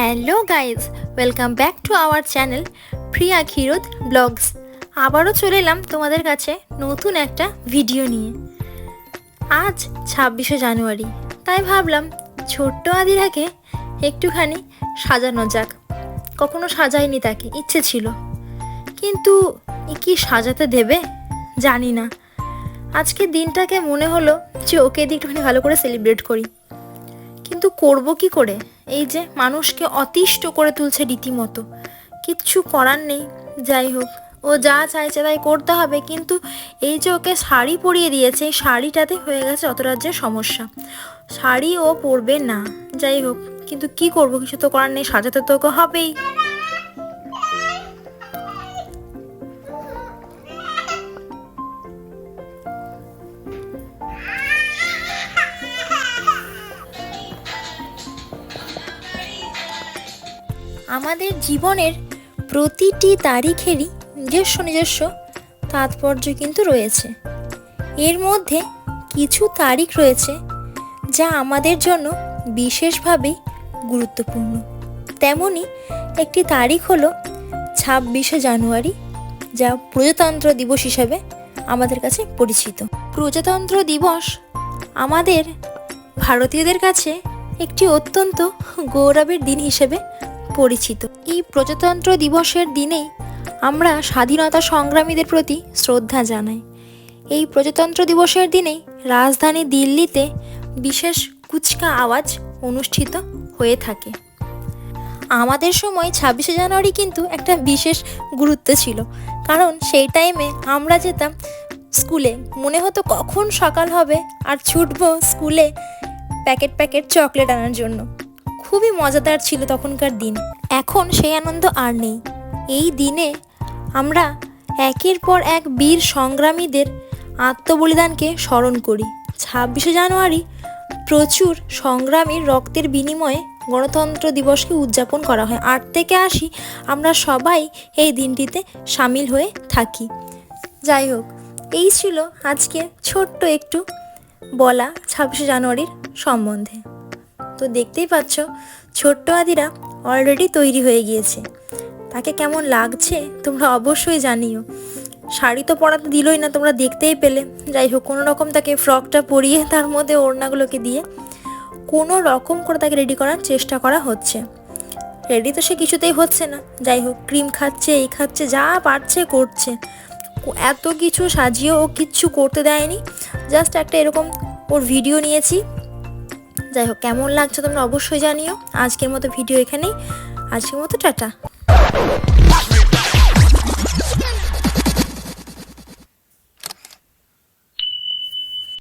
Hello guys, welcome back to our channel Priya Kshirod blogs. আবারও চলে এলাম তোমাদের কাছে নতুন একটা ভিডিও নিয়ে। আজ ছাব্বিশে জানুয়ারি, তাই ভাবলাম ছোট্ট আদিরাকে একটুখানি সাজানো যাক। কখনো সাজাইনি তাকে, ইচ্ছে ছিল। কিন্তু কি সাজাতে দেবে? জানি না। আজকে দিনটাকে মনে হলো যে ওকে দিয়ে একটুখানি ভালো করে সেলিব্রেট করি। কিন্তু করব কি করে? এই যে মানুষকে অতিষ্ঠ করে তুলছে রীতিমতো। কিচ্ছু করার নেই, যাই হোক। ও যা চাইছে তাই করতে হবে, কিন্তু এই যে ওকে শাড়ি পরিয়ে দিয়েছে, এই শাড়িটাতে হয়ে গেছে অত রাজ্যের সমস্যা। শাড়ি ও পরবে না, যাই হোক। কিন্তু কি করব, কিছু তো করার নেই, সাজাতে তো ওকে হবেই। আমাদের জীবনের প্রতিটি তারিখেরই নিজস্ব নিজস্ব তাৎপর্য কিন্তু রয়েছে। এর মধ্যে কিছু তারিখ রয়েছে যা আমাদের জন্য বিশেষভাবেই গুরুত্বপূর্ণ। তেমনই একটি তারিখ হলো ছাব্বিশে জানুয়ারি, যা প্রজাতন্ত্র দিবস হিসাবে আমাদের কাছে পরিচিত। প্রজাতন্ত্র দিবস আমাদের ভারতীয়দের কাছে একটি অত্যন্ত গৌরবের দিন হিসেবে পরিচিত। এই প্রজাতন্ত্র দিবসের দিনেই আমরা স্বাধীনতা সংগ্রামীদের প্রতি শ্রদ্ধা জানাই। এই প্রজাতন্ত্র দিবসের দিনেই রাজধানী দিল্লিতে বিশেষ কুচকা আওয়াজ অনুষ্ঠিত হয়ে থাকে। আমাদের সময় ছাব্বিশে জানুয়ারি কিন্তু একটা বিশেষ গুরুত্ব ছিল। কারণ সেই টাইমে আমরা যেতাম স্কুলে। মনে হতো কখন সকাল হবে আর ছুটবো স্কুলে প্যাকেট প্যাকেট চকলেট আনার জন্য। খুবই মজাদার ছিল তখনকার দিন। এখন সেই আনন্দ আর নেই। এই দিনে আমরা একের পর এক বীর সংগ্রামীদের আত্মবলিদানকে স্মরণ করি। ছাব্বিশে জানুয়ারি প্রচুর সংগ্রামীর রক্তের বিনিময়ে গণতন্ত্র দিবসকে উদযাপন করা হয়। আট থেকে আশি আমরা সবাই এই দিনটিতে সামিল হয়ে থাকি। যাই হোক, এই ছিল আজকে ছোট্ট একটু বলা ছাব্বিশে জানুয়ারির সম্বন্ধে। তো দেখতেই পাচ্ছ, ছোট্ট আদিরা অলরেডি তৈরি হয়ে গিয়েছে। তাকে কেমন লাগছে তোমরা অবশ্যই জানিও। শাড়ি তো পরাতে দিলই না, তোমরা দেখতেই পেলে। যাই হোক, কোনো রকম তাকে ফ্রকটা পরিয়ে তার মধ্যে ওড়নাগুলোকে দিয়ে কোনো রকম করে তাকে রেডি করার চেষ্টা করা হচ্ছে। রেডি তো সে কিছুতেই হচ্ছে না। যাই হোক ক্রিম খাচ্ছে, এই খাচ্ছে, যা পারছে করছে। এত কিছু সাজিয়ে ও কিচ্ছু করতে দেয়নি। জাস্ট একটা এরকম ওর ভিডিও নিয়েছি। যাই হোক কেমন লাগছে তোমরা অবশ্যই জানিও। আজকের মতো ভিডিও এখানেই। আজকের মতো টাটা।